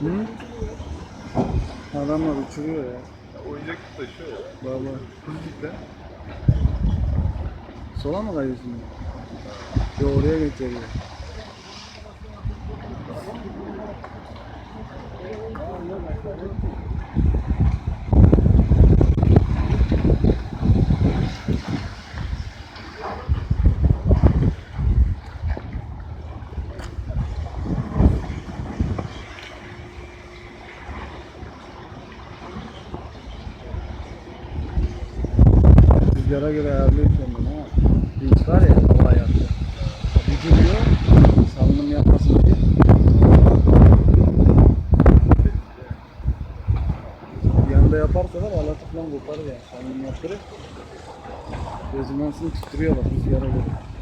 Hı? Adamlar uçuruyor ya. ya oyuncak taşıyor ya. Valla. Hızlıkla. Sola mı kayıyorsun? Yo oraya geçeriyor. Rüzgara göre ayarlıyor kendini ha. Vinç var ya o ayarlıyor. Bir anda yaparsa da alatıp lan koparır yani. Salınım yaptırır. Rezondansını tutturuyor bak rüzgara göre.